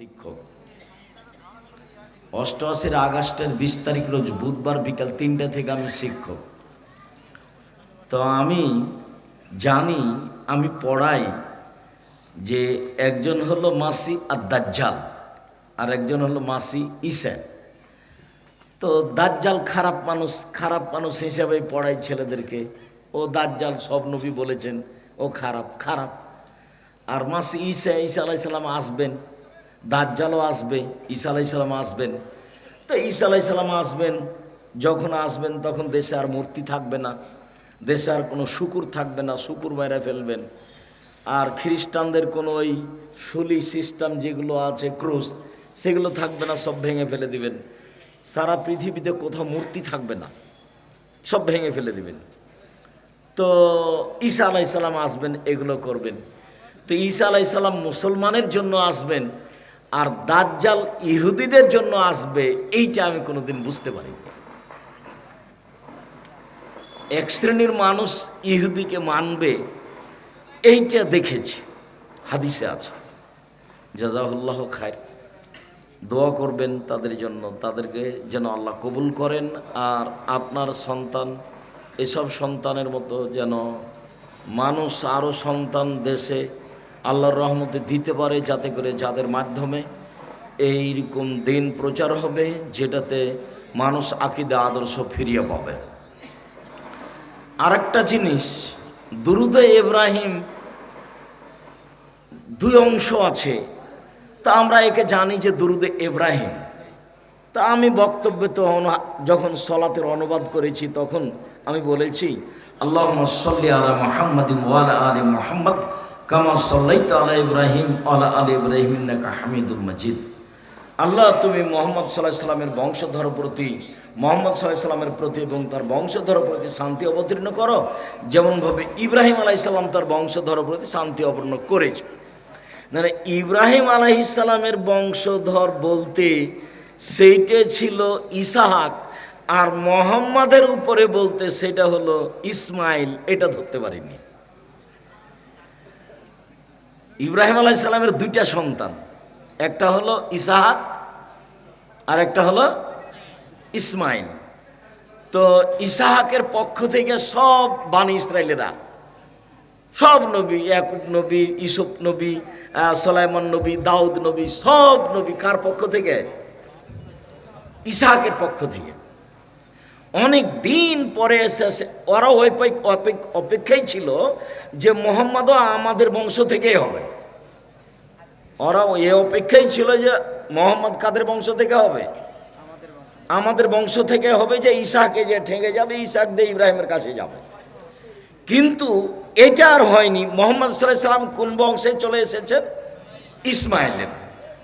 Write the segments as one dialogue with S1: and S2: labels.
S1: শিক্ষক। অষ্টআশির আগস্টের বিশ তারিখ রোজ বুধবার বিকাল তিনটে থেকে আমি শিক্ষক। তো আমি জানি, আমি পড়াই যে একজন হলো মাসি আর দাজ্জাল, আর একজন হলো মাসি ঈশা। তো দাজ্জাল খারাপ মানুষ খারাপ মানুষ হিসাবে পড়াই ছেলেদেরকে। ও দাজ্জাল সব নবী বলেছেন, ও খারাপ খারাপ। আর মাসি ঈসা ঈসা আলাইসাল্লাম আসবেন। দাজ্জালও আসবে, ঈসা আলাইসাল্লাম আসবেন। তো ঈসা আলাইসাল্লাম আসবেন, যখন আসবেন তখন দেশে আর মূর্তি থাকবে না, দেশে আর কোনো শুকুর থাকবে না, শুকুর মেরে ফেলবেন। আর খ্রিস্টানদের কোনো ওই শুলি সিস্টেম যেগুলো আছে, ক্রুশ, সেগুলো থাকবে না, সব ভেঙে ফেলে দিবেন। সারা পৃথিবীতে কোথাও মূর্তি থাকবে না, সব ভেঙে ফেলে দিবেন। তো ঈসা আলাইসাল্লাম আসবেন, এগুলো করবেন। তো ঈসা আলাইসাল্লাম মুসলমানের জন্য আসবেন আর দাজ্জাল ইহুদিদের জন্য আসবে, এইটা আমি কোনোদিন বুঝতে পারি এক শ্রেণির মানুষ ইহুদিকে মানবে, এইটা দেখেছি, হাদিসে আছে। জাজাহুল্লাহ খায় দোয়া করবেন তাদের জন্য, তাদেরকে যেন আল্লাহ কবুল করেন, আর আপনার সন্তান, এসব সন্তানের মতো যেন মানুষ আরও সন্তান দেশে আল্লাহর রহমতে দিতে পারে যাতে করে যাদের মাধ্যমে এইরকম দিন প্রচার হবে যেটাতে মানুষ আকিদা, আদর্শ ফিরিয়ে পাবে। আরেকটা জিনিস, দুরুদে ইব্রাহিম দুই অংশ আছে। তা আমরা একে জানি যে দুরুদে ইব্রাহিম। তা আমি বক্তব্যে তো যখন সলাতের অনুবাদ করেছি তখন আমি বলেছি আল্লাহ সাল্লি আলা মোহাম্মদ ওয়ালা আলী মোহাম্মদ কামা সাল্লাইত আলা ইব্রাহিম, আলা আলী ইব্রাহিম ইন্নাকা হামিদুল মজিদ। আল্লাহ, তুমি মোহাম্মদ সাল্লাহ সাল্লামের বংশধর প্রতি, মোহাম্মদ সাল্লাহ সাল্লামের প্রতি এবং তার বংশধর প্রতি শান্তি অবতীর্ণ করো। যেমনভাবে ইব্রাহিম আলাইসাল্লাম তার বংশধর প্রতি শান্তি অবতীর্ণ করেছে। মানে ইব্রাহিম আলাইসাল্লামের বংশধর বলতে সেইটা ছিল ইসাহাক, আর মোহাম্মদের উপরে বলতে সেটা হলো ইসমাইল, এটা ধরতে পারিনি। ইব্রাহিম আলাইসাল্লামের দুইটা সন্তান। একটা হলো ইসাহাক আর একটা হলো ইসমাইল। তো ইসাহাকের পক্ষ থেকে সব বানি ইসরায়েলেরা সব নবী, ইয়াকুব নবী ইসুফ নবী সোলাইমান নবী, দাউদ নবী, সব নবী কার পক্ষ থেকে? ইসাহাকের পক্ষ থেকে। অনেক দিন পরে এসে ওরাও অপেক- অপেক- অপেক্ষাই ছিল যে মোহাম্মদও আমাদের বংশ থেকেই হবে। ওরাও এ অপেক্ষাই ছিল যে মোহাম্মদ কাদের বংশ থেকে হবে? আমাদের বংশ থেকে হবে যে ইসাকে যে ঠেঙে যাবে, ইসাক দিয়ে ইব্রাহিমের কাছে যাবে। কিন্তু এটা আর হয়নি। মোহাম্মদ সাল্লাম কোন বংশে চলে এসেছেন? ইসমাইলের।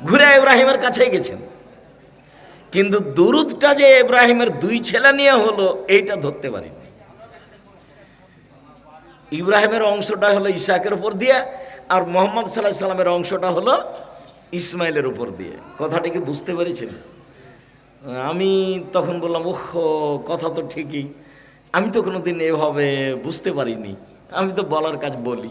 S1: ঘুরে ইব্রাহিমের কাছে গেছেন। কিন্তু দুরুদটা যে ইব্রাহিমের দুই ছেলে নিয়ে হলো, এইটা ধরতে পারিনি। ইব্রাহিমের অংশটা হলো ইসাকের উপর দিয়ে, আর মোহাম্মদ সাল্লাহ সাল্লামের অংশটা হলো ইসমাইলের উপর দিয়ে। কথাটি কি বুঝতে পেরেছেন? আমি তখন বললাম, ওহ, কথা তো ঠিকই। আমি তো কোনোদিন এভাবে বুঝতে পারিনি। আমি তো বলার কাজ বলি।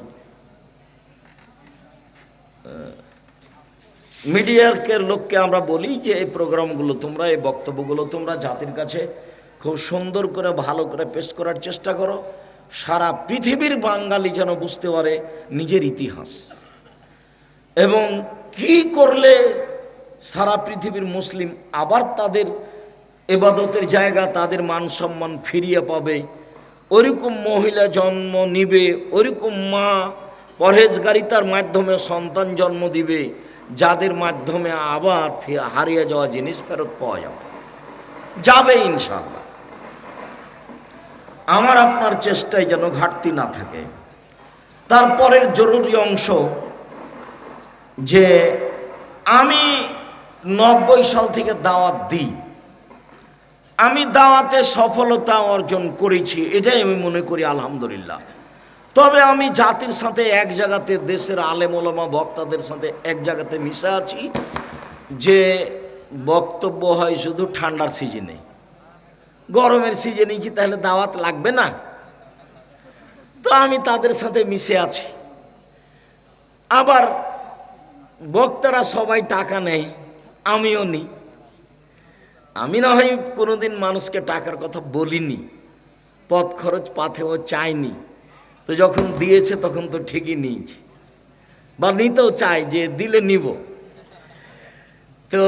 S1: মিডিয়ার লোককে আমরা বলি যে, এই প্রোগ্রামগুলো তোমরা, এই বক্তব্যগুলো তোমরা জাতির কাছে খুব সুন্দর করে, ভালো করে পেশ করার চেষ্টা করো। সারা পৃথিবীর বাঙালি যেন বুঝতে পারে নিজের ইতিহাস। এবং কি করলে সারা পৃথিবীর মুসলিম আবার তাদের এবাদতের জায়গা, তাদের মান সম্মান ফিরিয়ে পাবে? ওরকম মহিলা জন্ম নিবে, ওরকম মা পরহেজগারিতার মাধ্যমে সন্তান জন্ম দিবে। যাদের মাধ্যমে আবার হারিয়ে যাওয়া জিনিস ফেরত পাওয়া যাবে। যাবে ইনশাল্লাহ আমার আপনার চেষ্টায় যেন ঘাটতি না থাকে। তারপরের জরুরি অংশ যে আমি নব্বই সাল থেকে দাওয়াত দিই। আমি দাওয়াতে সফলতা অর্জন করেছি, এটাই আমি মনে করি আলহামদুলিল্লাহ। তবে আমি জাতির সাথে এক জায়গাতে, দেশের আলেম ওলামা বক্তাদের সাথে এক জায়গাতে মিশে আছি, যে বক্তব্য হয় শুধু ঠান্ডার সিজনে। গরমের সিজনে কি তাহলে দাওয়াত লাগবে না? তো আমি তাদের সাথে মিশে আছি। আবার বক্তারা সবাই টাকা নেয়, আমিও নিই। আমি না হয় কোনোদিন মানুষকে টাকার কথা বলিনি, পথ খরচ পাথেও চাইনি। তো যখন দিয়েছে, তখন তো ঠিকই নিয়েছি। বা নিতেও চাই যে দিলে নিব। তো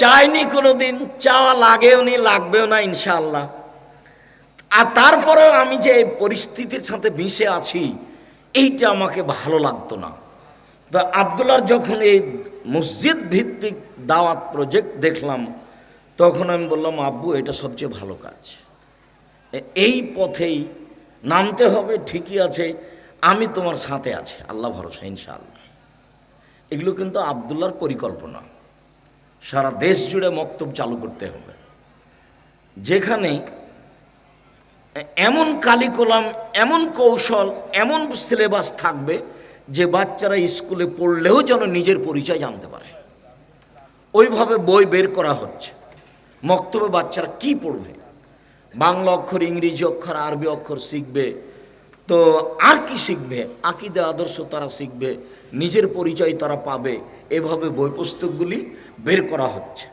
S1: চাইনি কোনোদিন, চাওয়া লাগেও নি, লাগবেও না ইনশাল্লাহ আর তারপরেও আমি যে পরিস্থিতির সাথে মিশে আছি, এইটা আমাকে ভালো লাগতো না। তো আবদুল্লার যখন এই মসজিদ ভিত্তিক দাওয়াত প্রজেক্ট দেখলাম, তখন আমি বললাম, আব্বু, এটা সবচেয়ে ভালো কাজ। এই পথেই নামতে হবে, ঠিকই আছে, আমি তোমার সাথে আছি। আল্লাহ ভরসা, ইনশাআল্লাহ। এগুলো কিন্তু আবদুল্লার পরিকল্পনা। সারা দেশ জুড়ে মক্তব চালু করতে হবে। যেখানে এমন কালিকলাম এমন কৌশল, এমন সিলেবাস থাকবে যে বাচ্চারা স্কুলে পড়লেও যেন নিজের পরিচয় জানতে পারে। ওইভাবে বই বের করা হচ্ছে। মক্তবে বাচ্চারা কি পড়বে? বাংলা অক্ষর, ইংরেজি অক্ষর, আরবি অক্ষর শিখবে। তো আর কি শিখবে? আকিদে আদর্শ তারা শিখবে, নিজের পরিচয় তারা পাবে। এভাবে বই পুস্তকগুলি বের করা হচ্ছে।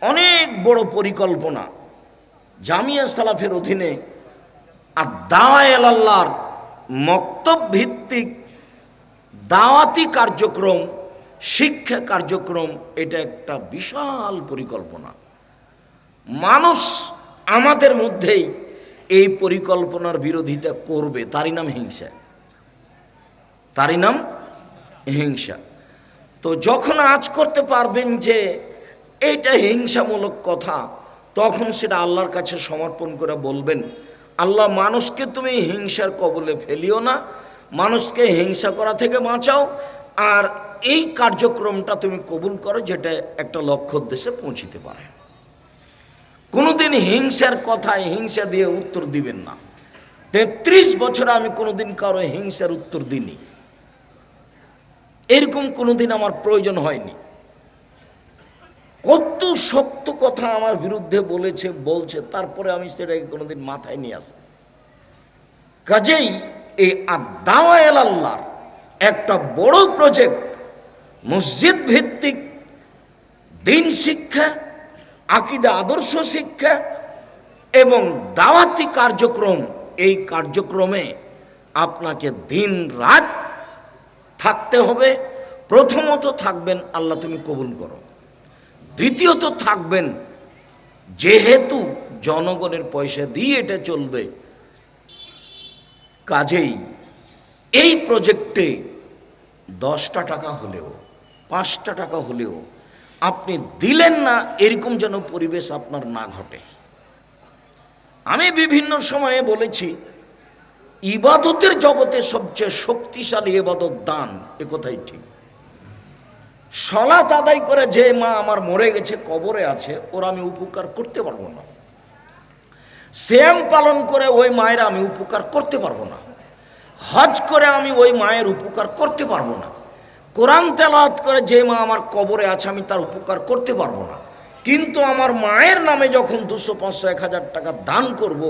S1: অনেক বড় পরিকল্পনা জামিয়া সালাফের অধীনে আর দাওয়ায় আল্লাহর মক্তব ভিত্তিক দাওয়াতি কার্যক্রম, শিক্ষা কার্যক্রম, এটা একটা বিশাল পরিকল্পনা। মানুষ আমাদের মধ্যেই এই পরিকল্পনার বিরোধিতা করবে। তারই নাম হিংসা। তারই নাম হিংসা। তো যখন আজ করতে পারবেন যে এইটা হিংসামূলক কথা, তখন সেটা আল্লাহর কাছে সমর্পণ করে বলবেন, আল্লাহ, মানুষকে তুমি হিংসার কবলে ফেলিও না, মানুষকে হিংসা করা থেকে বাঁচাও, আর এই কার্যক্রমটা তুমি কবুল করো, যেটা একটা লক্ষ্য উদ্দেশ্যে পৌঁছিতে পারে। কোনোদিন হিংসার কথায় হিংসা দিয়ে উত্তর দিবেন না। তেত্রিশ বছরে আমি কোনোদিন কারও হিংসার উত্তর দিইনি। এরকম কোনোদিন আমার প্রয়োজন হয়নি। কত শক্ত কথা আমার বিরুদ্ধে বলেছে, বলছে, তারপরে আমি সেটাকে কোনোদিন মাথায় নিয়ে আসি কাজেই এই আদাওয়া আল্লাহর একটা বড় প্রজেক্ট মসজিদ ভিত্তিক দিন শিক্ষা আকিদা, আদর্শ শিক্ষা এবং দাওয়াতি কার্যক্রম, এই কার্যক্রমে আপনাকে দিন রাত থাকতে হবে। প্রথমত থাকবেন, আল্লাহ তুমি কবুল করো। দ্বিতীয়ত থাকবেন, যেহেতু জনগণের পয়সা দিয়ে এটা চলবে, কাজেই এই প্রজেক্টে দশটা টাকা হলেও, পাঁচটা টাকা হলেও আপনি দিলেন না, এরকম যেন পরিবেশ আপনার না ঘটে। আমি বিভিন্ন সময়ে বলেছি, ইবাদতের জগতে সবচেয়ে শক্তিশালী এবাদত দান, এ কথাই ঠিক। সলাত আদায় করে যে মা আমার মরে গেছে, কবরে আছে, ওর আমি উপকার করতে পারব না। শ্যাম পালন করে ওই মায়ের আমি উপকার করতে পারব না। হজ করে আমি ওই মায়ের উপকার করতে পারব না। কোরআন তেলাওয়াত করে যে মা আমার কবরে আছে, আমি তার উপকার করতে পারব না। কিন্তু আমার মায়ের নামে যখন দুশো পাঁচশো এক হাজার টাকা দান করব,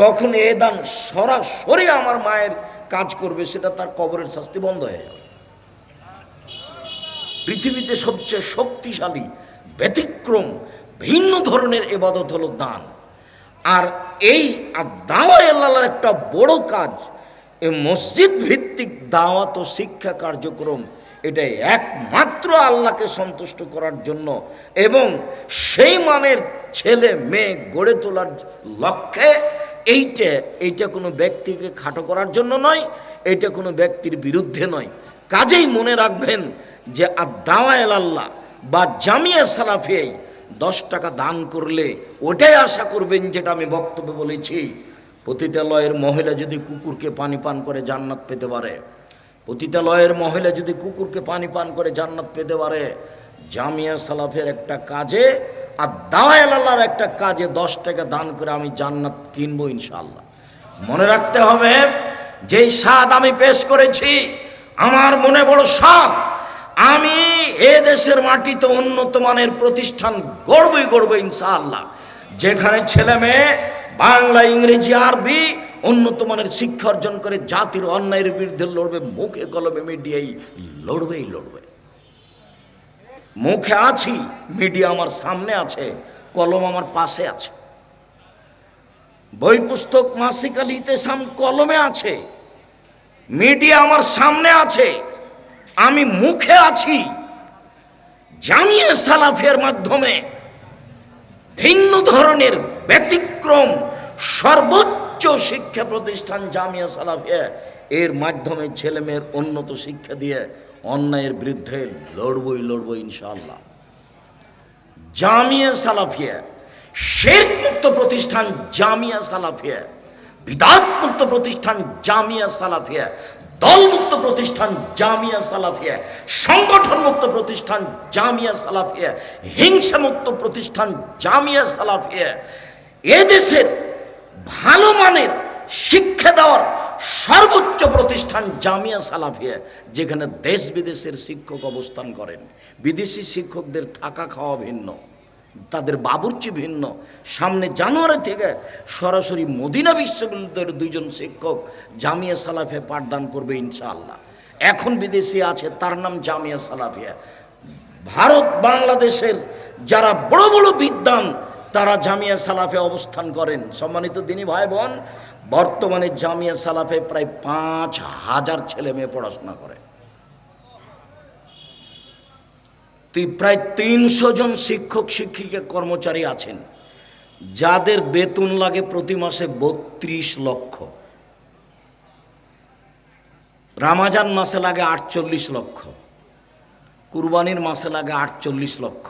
S1: তখন এ দান সরাসরি আমার মায়ের কাজ করবে, সেটা তার কবরের শাস্তি বন্ধ হয়ে যাবে। পৃথিবীতে সবচেয়ে শক্তিশালী, ব্যতিক্রম, ভিন্ন ধরনের এবাদত হলো দান। আর এই দাওয়া আল্লাহর একটা বড় কাজ। এই মসজিদ ভিত্তিক দাওয়াত ও শিক্ষা কার্যক্রম এটা একমাত্র আল্লাহকে সন্তুষ্ট করার জন্য এবং সেই মানের ছেলে মেয়ে গড়ে তোলার লক্ষ্যে এইটা এইটা কোনো ব্যক্তিকে খাটো করার জন্য নয় এটা কোনো ব্যক্তির বিরুদ্ধে নয়। কাজেই মনে রাখবেন যে আদাওয়া আল্লাহ বা জামিয়া সালাফিয়াই দশ টাকা দান করলে ওটাই আশা করবেন যেটা আমি বক্তব্যে বলেছি। পতিতালয়ের মহিলা যদি কুকুরকে পানি পান করে জান্নাত পেতে পারে। পতিতালয়ের মহিলা যদি কুকুরকে পানি পান করে জান্নাত পেতে পারে, জামিয়া সালাফের একটা কাজে আর দাওয়াল আল্লাহর একটা কাজে দশ টাকা দান করে আমি জান্নাত কিনবো ইনশাল্লাহ মনে রাখতে হবে, যেই স্বাদ আমি পেশ করেছি, আমার মনে বড় স্বাদ, আমি এ দেশের মাটিতে উন্নত মানের প্রতিষ্ঠান গড়বই গড়বো ইনশাআল্লাহ। যেখানে ছেলে মেয়ে, বাংলা, ইংরেজি, আরবি উন্নত মানের শিক্ষা অর্জন করে জাতির অন্যায়ের বিরুদ্ধে লড়বে, মুখে কলমে মিডিয়াই লড়বেই লড়বে। মুখে আছি, মিডিয়া আমার সামনে আছে, কলম আমার পাশে আছে। বই পুস্তক মাসিকাল ইতেসাম কলমে আছে, মিডিয়া আমার সামনে আছে, আমি মুখে আছি। জামিয়া সালাফের মাধ্যমে ভিন্ন ধরনের ব্যতিক্রম, সর্বোচ্চ শিক্ষা প্রতিষ্ঠান জামিয়া সালাফিয়া, এর মাধ্যমে ছেলে মেয়ের উন্নত শিক্ষা দিয়ে অন্যায়ের বিরুদ্ধে লড়বই লড়বো ইনশাআল্লাহ। জামিয়া সালাফিয়া শেখ মুক্ত প্রতিষ্ঠান জামিয়া সালাফিয়া বিদাত মুক্ত প্রতিষ্ঠান জামিয়া সালাফিয়া, দলমুক্ত প্রতিষ্ঠান জামিয়া সালাফিয়া সংগঠন মুক্ত প্রতিষ্ঠান জামিয়া সালাফিয়া হিংসা মুক্ত প্রতিষ্ঠান জামিয়া সালাফিয়া, এদেশের ভালো মানের শিক্ষা দেওয়ার সর্বোচ্চ প্রতিষ্ঠান জামিয়া সালাফিয়া, যেখানে দেশ বিদেশের শিক্ষক অবস্থান করেন। বিদেশি শিক্ষকদের থাকা খাওয়া ভিন্ন, তাদের বাবুর্চি ভিন্ন। সামনে জানুয়ারি থেকে সরাসরি মদিনা বিশ্ববিদ্যালয়ের দুইজন শিক্ষক জামিয়া সালাফে পাঠদান করবে ইনশাআল্লাহ। এখন বিদেশি আছে, তার নাম জামিয়া সালাফিয়া। ভারত, বাংলাদেশের যারা বড় বড় বিদ্বান তারা জামিয়া সালাফে অবস্থান করেন। সম্মানিত দিনী ভাই বোন বর্তমানে জামিয়া সালাফে প্রায় পাঁচ হাজার ছেলে মেয়ে পড়াশোনা করে। প্রায় তিনশো জন শিক্ষক, শিক্ষিকা, কর্মচারী আছেন, যাদের বেতন লাগে প্রতি মাসে বত্রিশ লক্ষ। রামাজান মাসে লাগে আটচল্লিশ লক্ষ। কুরবানির মাসে লাগে আটচল্লিশ লক্ষ।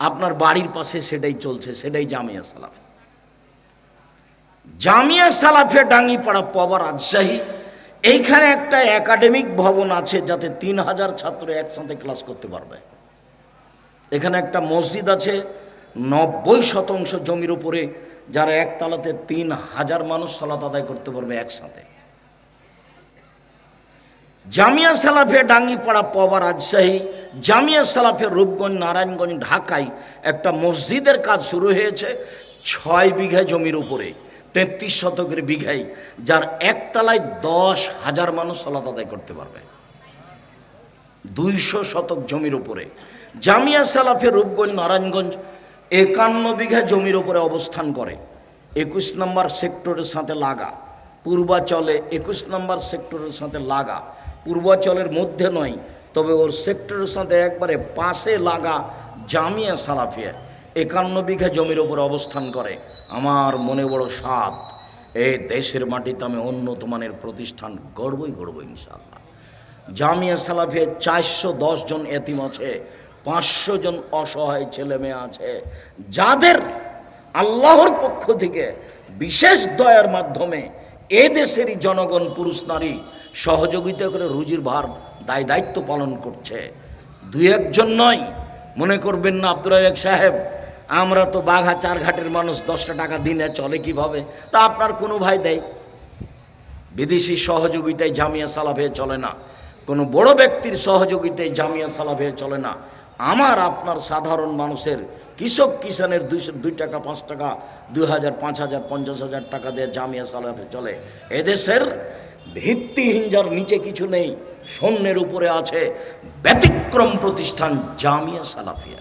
S1: আপনার বাড়ির পাশে সেটাই চলছে, সেটাই জামিয়া সালাফ। জামিয়া সালাফে ডাঙ্গিপাড়া পবা রাজশাহী এইখানে একটা একাডেমিক ভবন আছে যাতে তিন হাজার ছাত্র একসাথে ক্লাস করতে পারবে। এখানে একটা মসজিদ আছে, নব্বই শতাংশ জমির উপরে, যারা একতলাতে তিন হাজার মানুষ সালাত আদায় করতে পারবে একসাথে। জামিয়া সালাফে ডাঙ্গিপাড়া পবা রাজশাহী জামিয়া সালাফে রূপগঞ্জ, নারায়ণগঞ্জ, ঢাকায় একটা মসজিদের কাজ শুরু হয়েছে ছয় বিঘা জমির উপরে, তেত্রিশ শতকের বিঘাই যার একতলায় দশ হাজার মানুষ সলাত আদায় করতে পারবে। দুইশো শতক জমির উপরে। জামিয়া সালাফে রূপগঞ্জ, নারায়ণগঞ্জ একান্ন বিঘা জমির উপরে অবস্থান করে। একুশ নম্বর সেক্টরের সাথে লাগা। পূর্বাচলে একুশ নম্বর সেক্টরের সাথে লাগা। পূর্বাচলের মধ্যে নয় তবে ওর সেক্টরের সাথে একবারে পাশে লাগা জামিয়া সালাফিয়া একান্ন বিঘা জমির ওপর অবস্থান করে। আমার মনে বড় সাত এই দেশের মাটিতে আমি উন্নত মানের প্রতিষ্ঠান গড়বই গড়ব ইনশাল্লাহ জামিয়া সালাফিয়া চারশো দশ জন এতিম আছে, পাঁচশো জন অসহায় ছেলে মেয়ে আছে, যাদের আল্লাহর পক্ষ থেকে বিশেষ দয়ার মাধ্যমে এ দেশেরই জনগণ, পুরুষ নারী সহযোগিতা করে রুজির ভার দায় দায়িত্ব পালন করছে। দুই একজন নয়। মনে করবেন না আব্দুর রাজাক সাহেব, আমরা তো বাঘা চার ঘাটের মানুষ, দশটা টাকা দিনে চলে কীভাবে? তা আপনার কোনো ভাই দেয় বিদেশি সহযোগিতায় জামিয়া সালাফে চলে না। কোনো বড় ব্যক্তির সহযোগিতায় জামিয়া সালাফে চলে না। আমার, আপনার সাধারণ মানুষের কৃষক কিষানের দুইশো দুই টাকা, পাঁচ টাকা, দুই হাজার, পাঁচ হাজার, পঞ্চাশ হাজার টাকা দিয়ে জামিয়া সালাফে চলে। এদেশের ভিত্তিহীন যার নিচে কিছু নেই। শূন্যের উপরে আছে ব্যতিক্রম প্রতিষ্ঠান জামিয়া সালাফিয়া।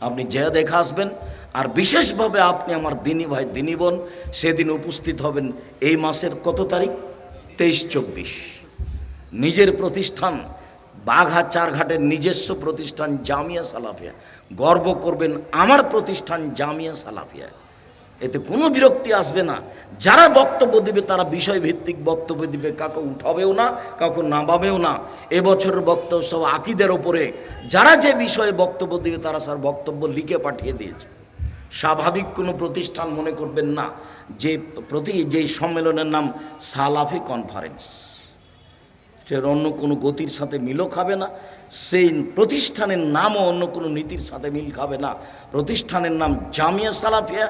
S1: আপনি যে দেখে আসবেন, আর বিশেষভাবে আপনি আমার দিনী ভাই, দিনী বোন, সেদিন উপস্থিত হবেন এই মাসের কত তারিখ? তেইশ চব্বিশ। নিজের প্রতিষ্ঠান, বাঘা চারঘাটের নিজস্ব প্রতিষ্ঠান জামিয়া সালাফিয়া। গর্ব করবেন, আমার প্রতিষ্ঠান জামিয়া সালাফিয়া। এতে কোনো বিরক্তি আসবে না। যারা বক্তব্য দিবে, তারা বিষয়ভিত্তিক বক্তব্য দিবে। কাউকে উঠাবেও না কাউকে নামাবেও না। এবছরের বক্তব্য সব আকিদের ওপরে। যারা যে বিষয়ে বক্তব্য দিবে, তারা স্যার বক্তব্য লিখে পাঠিয়ে দিয়েছে। স্বাভাবিক কোনো প্রতিষ্ঠান মনে করবেন না, যে প্রতি যে সম্মেলনের নাম সালাফি কনফারেন্স। সেটা অন্য কোনো গতির সাথে মিলও খাবে না। সেই প্রতিষ্ঠানের নামও অন্য কোনো নীতির সাথে মিল খাবে না। প্রতিষ্ঠানের নাম জামিয়া সালাফিয়া,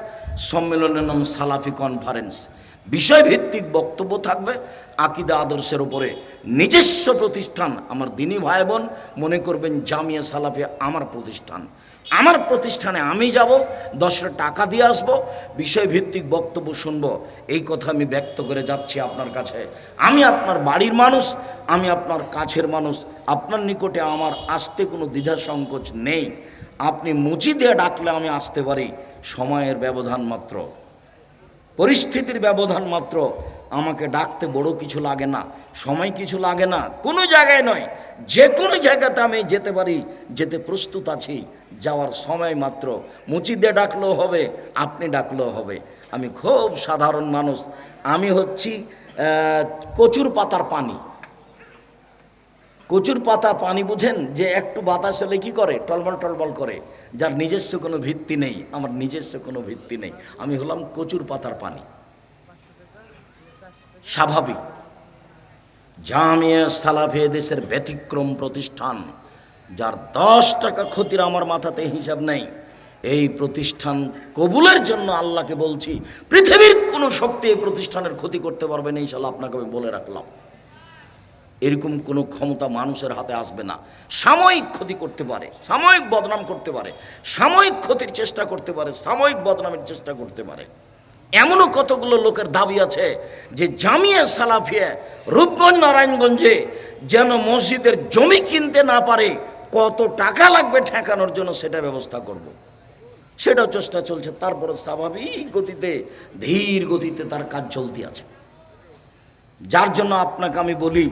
S1: সম্মেলনের নাম সালাফি কনফারেন্স বিষয়ভিত্তিক বক্তব্য থাকবে আকিদা আদর্শের ওপরে নিজস্ব প্রতিষ্ঠান, আমার দিনী ভাই বোন মনে করবেন জামিয়া সালাফিয়া আমার প্রতিষ্ঠান। আমার প্রতিষ্ঠানে আমি যাব দশটা টাকা দিয়ে আসব, বিষয়ভিত্তিক বক্তব্য শুনব। এই কথা আমি ব্যক্ত করে যাচ্ছি আপনার কাছে। আমি আপনার বাড়ির মানুষ, আমি আপনার কাছের মানুষ। আপনার নিকটে আমার আসতে কোনো দ্বিধা সংকোচ নেই। আপনি মুচি দিয়ে ডাকলে আমি আসতে পারি। সময়ের ব্যবধান মাত্র। পরিস্থিতির ব্যবধান মাত্র। আমাকে ডাকতে বড় কিছু লাগে না, সময় কিছু লাগে না। কোনো জায়গায় নয় যে কোনো জায়গাতে আমি যেতে পারি, যেতে প্রস্তুত আছি। যাওয়ার সময় মাত্র মুচিদে ডাকলেও হবে, আপনি ডাকলেও হবে। আমি খুব সাধারণ মানুষ। আমি হচ্ছি কচুর পাতার পানি। কচুর পাতা পানি বুঝেন যে একটু বাতাস হলে কী করে? টলবল টলবল করে। যার নিজস্ব কোনো ভিত্তি নেই, আমার নিজস্ব কোনো ভিত্তি নেই। আমি হলাম কচুর পাতার পানি। স্বাভাবিক। জামিয়া সালাফে দেশের ব্যতিক্রম প্রতিষ্ঠান। যার দশ টাকা ক্ষতির আমার মাথাতে হিসাব নেই, এই প্রতিষ্ঠান কবুলের জন্য আল্লাহকে বলছি, পৃথিবীর কোনো শক্তি এই প্রতিষ্ঠানের ক্ষতি করতে পারবে না ইনশাল্লাহ আপনাকে আমি বলে রাখলাম। এরকম কোনো ক্ষমতা মানুষের হাতে আসবে না। সাময়িক ক্ষতি করতে পারে, সাময়িক বদনাম করতে পারে, সাময়িক ক্ষতির চেষ্টা করতে পারে, সাময়িক বদনামের চেষ্টা করতে পারে। এমনও কতগুলো লোকের দাবি আছে যে জামিয়া সালাফিয়া রূপগঞ্জ, নারায়ণগঞ্জে যেন মসজিদের জমি কিনতে না পারে কত টাকা লাগবে ঠেকানোর জন্য সেটা ব্যবস্থা করব। সেটাও চেষ্টা চলছে। তারপরে স্বাভাবিক গতিতে, ধীর গতিতে তার কাজ চলতে আছে। যার জন্য আপনাকে আমি বলি,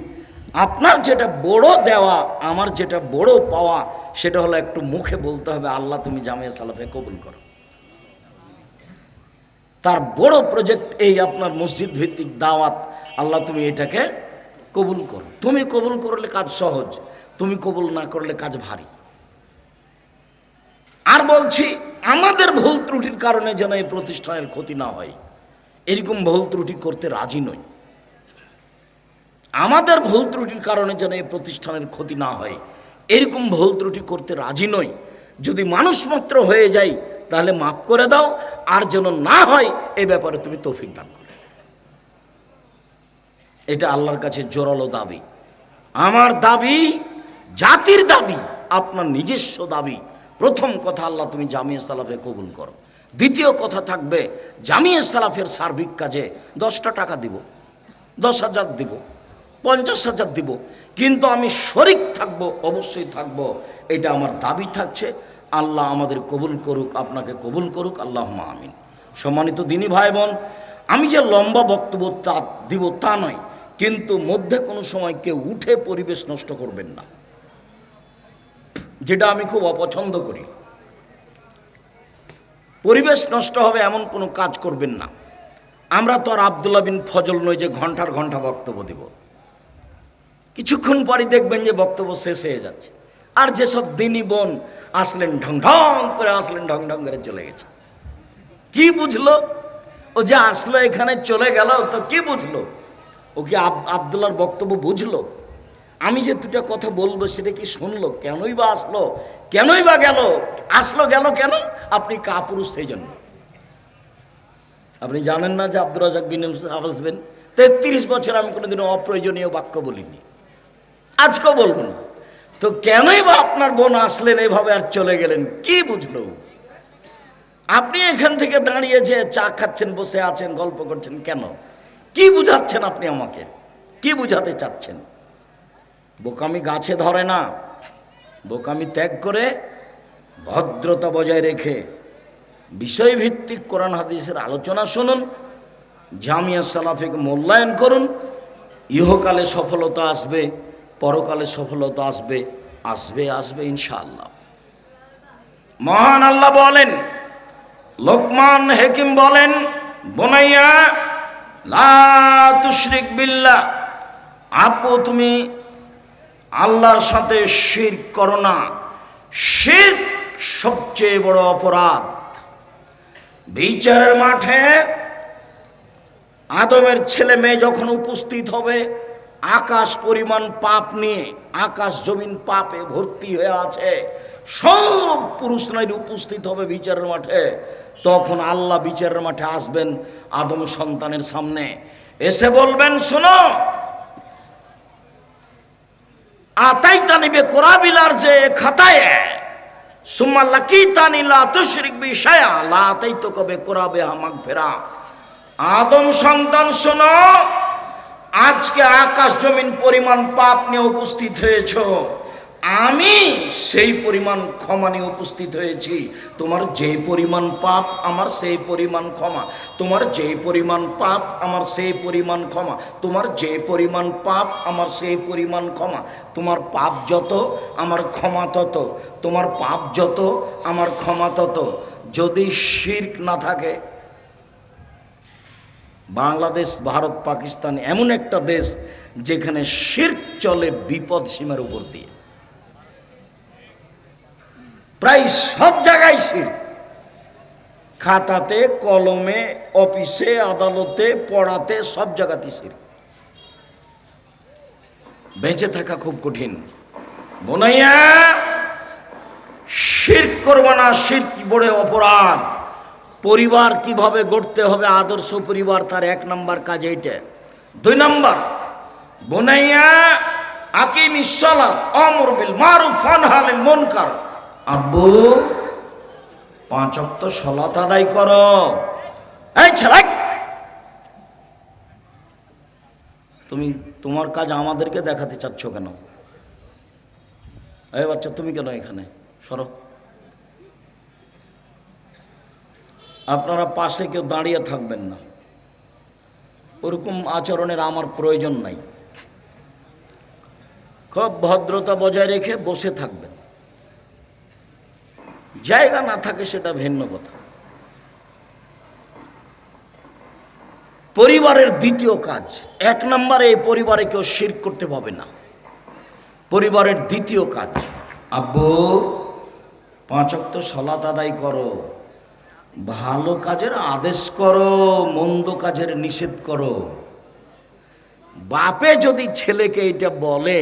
S1: আপনার যেটা বড় দেওয়া, আমার যেটা বড় পাওয়া, সেটা হলো একটু মুখে বলতে হবে, আল্লাহ তুমি জামিয়া সালাফে কবুল করো। তার বড় প্রজেক্ট এই আপনার মসজিদ ভিত্তিক দাওয়াত, আল্লাহ তুমি এটাকে কবুল করো। তুমি কবুল করলে কাজ সহজ। তুমি কবুল না করলে কাজ ভারী। আর বলছি, আমাদের ভুল ত্রুটির কারণে যেন এই প্রতিষ্ঠানের ক্ষতি না হয়। এরকম ভুল ত্রুটি করতে রাজি নই। আমাদের ভুল ত্রুটির কারণে যেন এই প্রতিষ্ঠানের ক্ষতি না হয়। এরকম ভুল ত্রুটি করতে রাজি নই। যদি মানুষ মাত্র হয়ে যাই তাহলে মাফ করে দাও। আর যেন না হয়, এ ব্যাপারে তুমি তৌফিক দান করো। এটা আল্লাহর কাছে জোরালো দাবি। আমার দাবি জাতির দাবি, আপনার নিজস্ব দাবি। প্রথম কথা আল্লাহ, তুমি জামিয়া সালাফে কবুল করো। দ্বিতীয় কথা থাকবে, জামিয়া সালাফের সার্বিক কাজে দশটা টাকা দিব, দশ হাজার দিব, পঞ্চাশ হাজার দিব। কিন্তু আমি শরিক থাকব, অবশ্যই থাকব, এটা আমার দাবি থাকছে। আল্লাহ আমাদের কবুল করুক, আপনাকে কবুল করুক আল্লাহ আমিন। সম্মানিত দিনী ভাই বোন আমি যে লম্বা বক্তব্য তা দিব তা নয়, কিন্তু মধ্যে কোনো সময় কেউ উঠে পরিবেশ নষ্ট করবেন না। যেটা আমি খুব অপছন্দ করি। পরিবেশ নষ্ট হবে এমন কোনো কাজ করবেন না। আমরা তো আর আবদুল্লাহ বিন ফজল নই যে ঘণ্টার ঘণ্টা বক্তব্য দেব। কিছুক্ষণ পরই দেখবেন যে বক্তব্য শেষ হয়ে যাচ্ছে। আর যেসব দিনী বোন আসলেন ঢং ঢং করে আসলেন, ঢং ঢং করে চলে গেছে। কি বুঝলো? ও যে আসলো এখানে চলে গেল, তো কি বুঝলো? ও কি আব- আবদুল্লাহর বক্তব্য বুঝলো? আমি যে দুটা কথা বলব সেটা কি শুনলো? কেনই বা আসলো? কেনই বা গেল? আসলো, গেল কেন? আপনি কাপুরুষ সেই জন্য। আপনি জানেন না যে আব্দুর রাজাক বিন আসবেন? তেত্রিশ বছর আমি কোনোদিনও অপ্রয়োজনীয় বাক্য বলিনি। আজকেও বলব না। তো কেনই বা আপনার বোন আসলেন এভাবে আর চলে গেলেন? কি বুঝলো? আপনি এখান থেকে দাঁড়িয়ে যে চা খাচ্ছেন, বসে আছেন, গল্প করছেন কেন? কি বুঝাচ্ছেন আপনি আমাকে? কি বুঝাতে চাচ্ছেন? বোকামি গাছে ধরে না। বোকামি ত্যাগ করে ভদ্রতা বজায় রেখে বিষয়ভিত্তিক কোরআন হাদিসের আলোচনা শুনুন, জামিয়া সালাফিকে মূল্যায়ন করুন, ইহকালে সফলতা আসবে, পরকালে সফলতা আসবে আসবে আসবে ইনশাআল্লাহ। মহান আল্লাহ বলেন, লোকমান হেকিম বলেন, বোনাইয়া, লা তুশরিক বিল্লাহ, আপু তুমি আল্লাহর সাথে শির করো না। শির সবচেয়ে বড় অপরাধ। বিচারের মাঠে আদমের ছেলে মেয়ে যখন উপস্থিত হবে, আকাশ পরিমাণ পাপ নিয়ে, আকাশ জমিন পাপে ভর্তি হয়ে আছে, সব পুরুষ নারী উপস্থিত হবে বিচারের মাঠে। তখন আল্লাহ বিচারের মাঠে আসবেন আদম সন্তানের সামনে। এসে বলবেন, শোনো আতাইতা নিবে কোরাবিলার যে খাতায়, সুম্মা লাকিতানি লা তুশরিক বি শায়া, লা তাইতো কবে কোরাবে আমাক ফেরা। আদম সন্তান শোনো, আজকে আকাশ জমিন পরিমাণ পাপ নিয়ে উপস্থিত হয়েছ। আমি সেই পরিমাণ ক্ষমা নিয়ে উপস্থিত হয়েছি। তোমার যে পরিমাণ পাপ, আমার সেই পরিমাণ ক্ষমা। তোমার যে পরিমাণ পাপ, আমার সেই পরিমাণ ক্ষমা। তোমার যে পরিমাণ পাপ, আমার সেই পরিমাণ ক্ষমা। তোমার পাপ যত, আমার ক্ষমা তত। তোমার পাপ যত, আমার ক্ষমা তত। যদি শির্ক না থাকে, বাংলাদেশ, ভারত, পাকিস্তান এমন একটা দেশ যেখানে শির্ক চলে বিপদ সীমার উপর দিয়ে। প্রায় সব জায়গায় শির্ক খাতাতে, কলমে, অফিসে, আদালতে, পড়াতে, সব জায়গাতে শির্ক বেঁচে থাকা খুব কঠিন। বোনাইয়া, শির করবে না শির্ক বড় অপরাধ। পরিবার কীভাবে গড়তে হবে, আদর্শ পরিবার তার এক নম্বর কাজ এইটা। দুই নম্বর, বোনাইয়া, আকিম ইসলাত অমর বিল মারুফ ফানহালিল মুনকার। আব্বু, পাঁচ অক্ত সলাত আদায় করো। এই ছেলে! তুমি তোমার কাজ আমাদেরকে দেখাতে চাচ্ছ কেন? এই বাচ্চা, তুমি কেন এখানে? সরো। আপনারা পাশে কেউ দাঁড়িয়ে থাকবেন না। ওরকম আচরণের আমার প্রয়োজন নাই। খুব ভদ্রতা বজায় রেখে বসে থাকবেন। জায়গা না থাকে সেটা ভিন্ন কথা। পরিবারের দ্বিতীয় কাজ, এক নম্বরে এই পরিবারে কেউ শির করতে পাবে না। পরিবারের দ্বিতীয় কাজ, আব্বু পাঁচক্ত সলাত আদায় করো, ভালো কাজের আদেশ করো, মন্দ কাজের নিষেধ করো। বাপে যদি ছেলেকে এটা বলে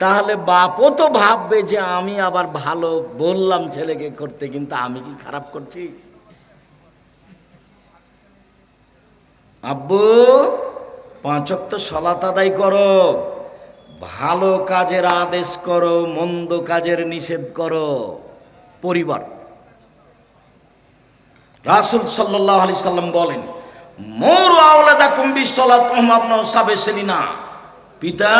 S1: তাহলে বাপও তো ভাববে যে আমি আবার ভালো বললাম ছেলেকে করতে, কিন্তু আমি কি খারাপ করছি? আব্বু পাঁচক তো সলাত আদায় করো, ভালো কাজের আদেশ করো, মন্দ কাজের নিষেধ করো, পরিবার। রাসুল সাল্লাহ আলি সাল্লাম বলেন, মোর আওলাদা কুম্বি সলাত মোহাম্মদ সাবে সেলিনা। পিতা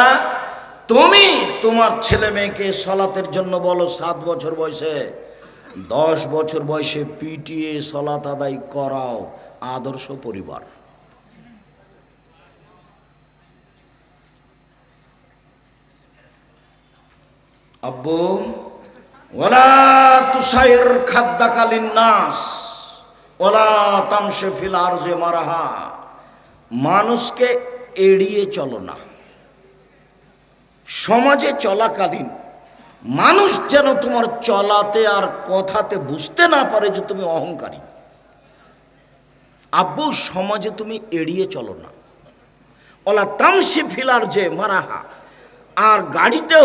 S1: তুমি তোমার ছেলে মেয়েকে সলাতের জন্য বলো, সাত বছর বয়সে। দশ বছর বয়সে পিটিয়ে সলাত আদায় করাও আদর্শ পরিবার। আব্বু ওলা তুষাইর খাদ্যাকালীন নাস ওলা তামসে ফিল আরজে মারাহা। মানুষকে এড়িয়ে চলো না। সমাজে চলাকালীন মানুষ যেন তোমার চলাতে আর কথাতে বুঝতে না পারে যে তুমি অহংকারী। আব্বু, সমাজে তুমি এড়িয়ে চলো না। ওলা তামসি ফিলার যে মারাহা। আর গাড়িতে